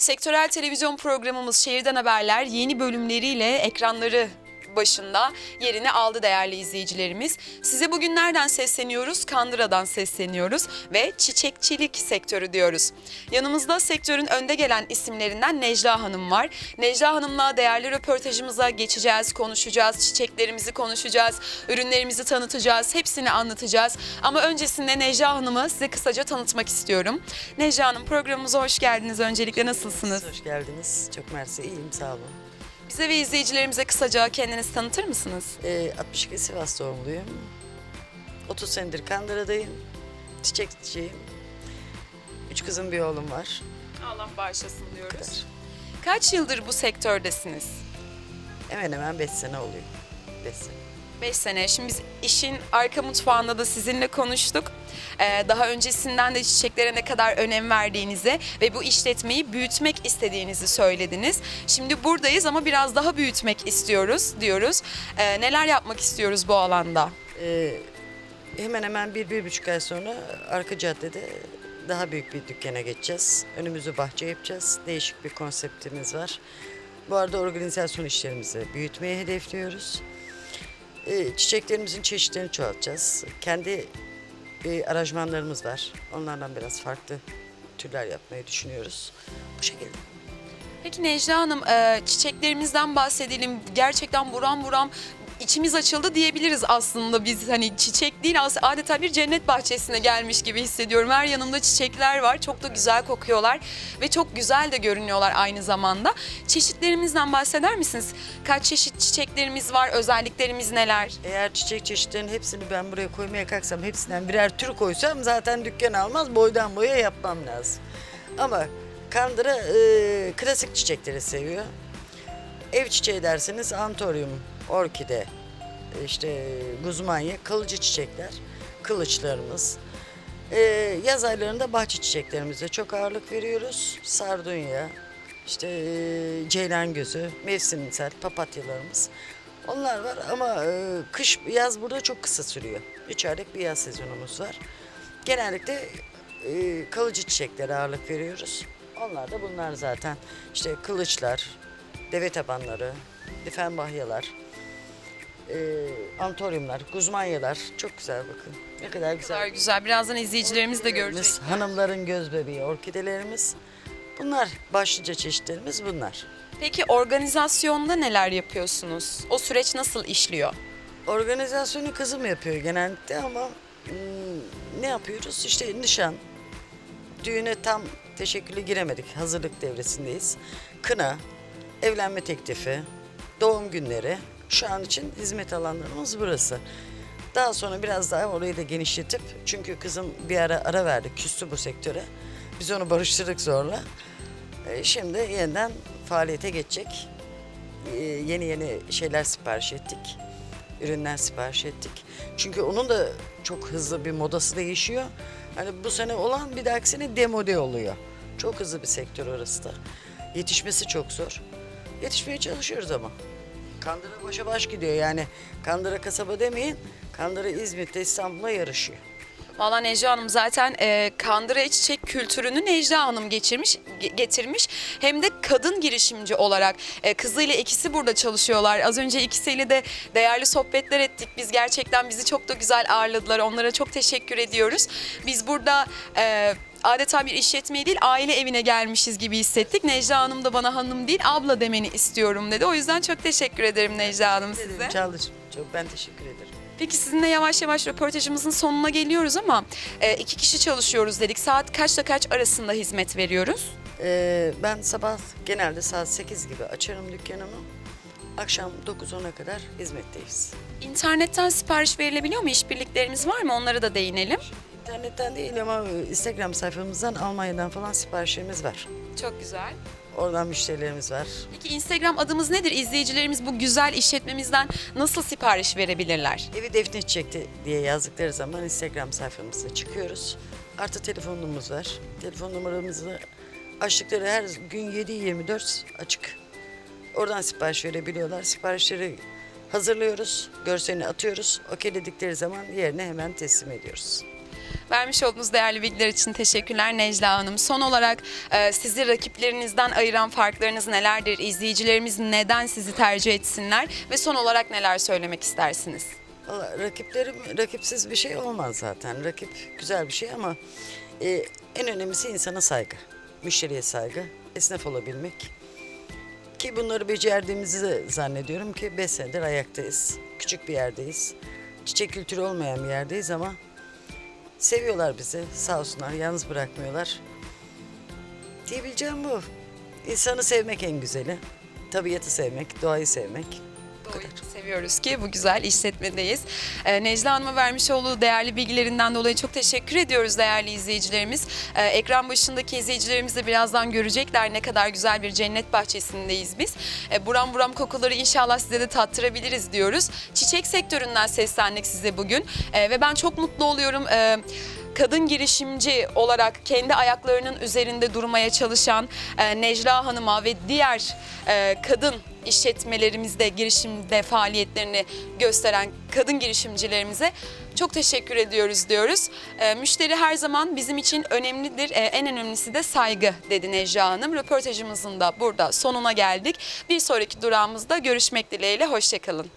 Sektörel televizyon programımız Şehirden Haberler yeni bölümleriyle ekranları başında yerini aldı değerli izleyicilerimiz. Size bugün nereden sesleniyoruz? Kandıra'dan sesleniyoruz ve çiçekçilik sektörü diyoruz. Yanımızda sektörün önde gelen isimlerinden Necla Hanım var. Necla Hanım'la değerli röportajımıza geçeceğiz, konuşacağız, çiçeklerimizi konuşacağız, ürünlerimizi tanıtacağız, hepsini anlatacağız. Ama öncesinde Necla Hanım'ı size kısaca tanıtmak istiyorum. Necla Hanım programımıza hoş geldiniz. Öncelikle nasılsınız? Hoş geldiniz. Çok mersi. İyiyim sağ olun. Bize ve izleyicilerimize kısaca kendinizi tanıtır mısınız? Ee, 62 Sivas doğumluyum. 30 senedir Kandıra'dayım. Çiçekçiyim. Üç kızım bir oğlum var. Allah bağışlasın diyoruz. kadar. Kaç yıldır bu sektördesiniz? Hemen hemen 5 sene oluyor. 5 sene. 5 sene. Şimdi biz işin arka mutfağında da sizinle konuştuk. Ee, daha öncesinden de çiçeklere ne kadar önem verdiğinizi ve bu işletmeyi büyütmek istediğinizi söylediniz. Şimdi buradayız ama biraz daha büyütmek istiyoruz diyoruz. Ee, neler yapmak istiyoruz bu alanda? Ee, hemen hemen bir, bir buçuk ay sonra arka caddede daha büyük bir dükkana geçeceğiz. Önümüzü bahçe yapacağız. Değişik bir konseptimiz var. Bu arada organizasyon işlerimizi büyütmeyi hedefliyoruz. Ee, çiçeklerimizin çeşitlerini çoğaltacağız. Kendi e, aranjmanlarımız var. Onlardan biraz farklı türler yapmayı düşünüyoruz. Bu şekilde. Peki Necla Hanım e, çiçeklerimizden bahsedelim. Gerçekten buram buram içimiz açıldı diyebiliriz aslında biz hani çiçek değil adeta bir cennet bahçesine gelmiş gibi hissediyorum. Her yanımda çiçekler var çok da güzel kokuyorlar ve çok güzel de görünüyorlar aynı zamanda. Çeşitlerimizden bahseder misiniz? Kaç çeşit çiçeklerimiz var özelliklerimiz neler? Eğer çiçek çeşitlerinin hepsini ben buraya koymaya kalksam, hepsinden birer tür koysam zaten dükkan almaz, boydan boya yapmam lazım. Ama Kandıra e, klasik çiçekleri seviyor. Ev çiçeği derseniz antoryum, orkide, işte guzmanya, kalıcı çiçekler, kılıçlarımız. E, yaz aylarında bahçe çiçeklerimize çok ağırlık veriyoruz. Sardunya, işte e, ceylan gözü, mevsimsel papatyalarımız. Onlar var ama e, kış, yaz burada çok kısa sürüyor. Üç aylık bir yaz sezonumuz var. Genellikle e, kalıcı çiçeklere ağırlık veriyoruz. Onlar da bunlar zaten. İşte kılıçlar, deve tabanları, difenbahyalar, e, antoryumlar, guzmanyalar. Çok güzel bakın. Ne kadar güzel. Güzel güzel birazdan izleyicilerimiz de görecek. Hanımların göz bebeği orkidelerimiz. Bunlar başlıca çeşitlerimiz bunlar. Peki organizasyonda neler yapıyorsunuz? O süreç nasıl işliyor? Organizasyonu kızım yapıyor genellikle ama hmm, ne yapıyoruz? İşte nişan, düğüne tam teşekküllü giremedik. Hazırlık devresindeyiz. Kına, evlenme teklifi, doğum günleri. Şu an için hizmet alanlarımız burası. Daha sonra biraz daha orayı da genişletip çünkü kızım bir ara ara verdi, küstü bu sektöre. Biz onu barıştırdık zorla. E, Şimdi yeniden faaliyete geçecek. E, Yeni yeni şeyler sipariş ettik. Ürünler sipariş ettik. Çünkü onun da çok hızlı bir modası değişiyor. Hani bu sene olan bir dahaki sene demode oluyor. Çok hızlı bir sektör orası da. Yetişmesi çok zor. Yetişmeye çalışıyoruz ama. Kandıra başa baş gidiyor yani. Kandıra kasaba demeyin. Kandıra İzmit'te İstanbul'a yarışıyor. Valla Necla Hanım zaten e, kandıra çiçek kültürünü Necla Hanım geçirmiş, ge- getirmiş. Hem de kadın girişimci olarak e, kızıyla ikisi burada çalışıyorlar. Az önce ikisiyle de değerli sohbetler ettik. Biz gerçekten bizi çok da güzel ağırladılar. Onlara çok teşekkür ediyoruz. Biz burada e, adeta bir işletmeye değil aile evine gelmişiz gibi hissettik. Necla Hanım da bana hanım değil abla demeni istiyorum dedi. O yüzden çok teşekkür ederim Necla Hanım size. Çalışım. Çok ben teşekkür ederim. Peki sizinle yavaş yavaş röportajımızın sonuna geliyoruz ama e, iki kişi çalışıyoruz dedik. Saat kaçla kaç arasında hizmet veriyoruz? Ee, ben sabah genelde saat 8 gibi açarım dükkanımı. Akşam 9-10'a kadar hizmetteyiz. İnternetten sipariş verilebiliyor mu? İşbirliklerimiz var mı? Onlara da değinelim. İnternetten değil ama Instagram sayfamızdan Almanya'dan falan siparişlerimiz var. Çok güzel. Oradan müşterilerimiz var. Peki Instagram adımız nedir? İzleyicilerimiz bu güzel işletmemizden nasıl sipariş verebilirler? Evi Defne çekti diye yazdıkları zaman Instagram sayfamıza çıkıyoruz. Artı telefonumuz var. Telefon numaramızı açtıkları her gün 7-24 açık. Oradan sipariş verebiliyorlar. Siparişleri hazırlıyoruz, görselini atıyoruz. Okeyledikleri zaman yerine hemen teslim ediyoruz. Vermiş olduğunuz değerli bilgiler için teşekkürler Necla Hanım. Son olarak e, sizi rakiplerinizden ayıran farklarınız nelerdir? İzleyicilerimiz neden sizi tercih etsinler? Ve son olarak neler söylemek istersiniz? Rakiplerim, rakipsiz bir şey olmaz zaten. Rakip güzel bir şey ama e, en önemlisi insana saygı. Müşteriye saygı, esnaf olabilmek. Ki bunları becerdiğimizi zannediyorum ki 5 senedir ayaktayız. Küçük bir yerdeyiz. Çiçek kültürü olmayan bir yerdeyiz ama seviyorlar bizi. Sağ olsunlar, yalnız bırakmıyorlar. Diyebileceğim bu. İnsanı sevmek en güzeli. Tabiatı sevmek, doğayı sevmek. Doğru seviyoruz ki bu güzel işletmedeyiz. Ee, Necla Hanım'a vermiş olduğu değerli bilgilerinden dolayı çok teşekkür ediyoruz değerli izleyicilerimiz. Ee, ekran başındaki izleyicilerimiz de birazdan görecekler ne kadar güzel bir cennet bahçesindeyiz biz. Ee, buram buram kokuları inşallah size de tattırabiliriz diyoruz. Çiçek sektöründen seslendik size bugün Ee, ve ben çok mutlu oluyorum. Ee, kadın girişimci olarak kendi ayaklarının üzerinde durmaya çalışan e, Necla Hanım'a ve diğer e, kadın işletmelerimizde girişimde faaliyetlerini gösteren kadın girişimcilerimize çok teşekkür ediyoruz diyoruz. E, müşteri her zaman bizim için önemlidir. E, en önemlisi de saygı dedi Necla Hanım. Röportajımızın da burada sonuna geldik. Bir sonraki durağımızda görüşmek dileğiyle. Hoşçakalın.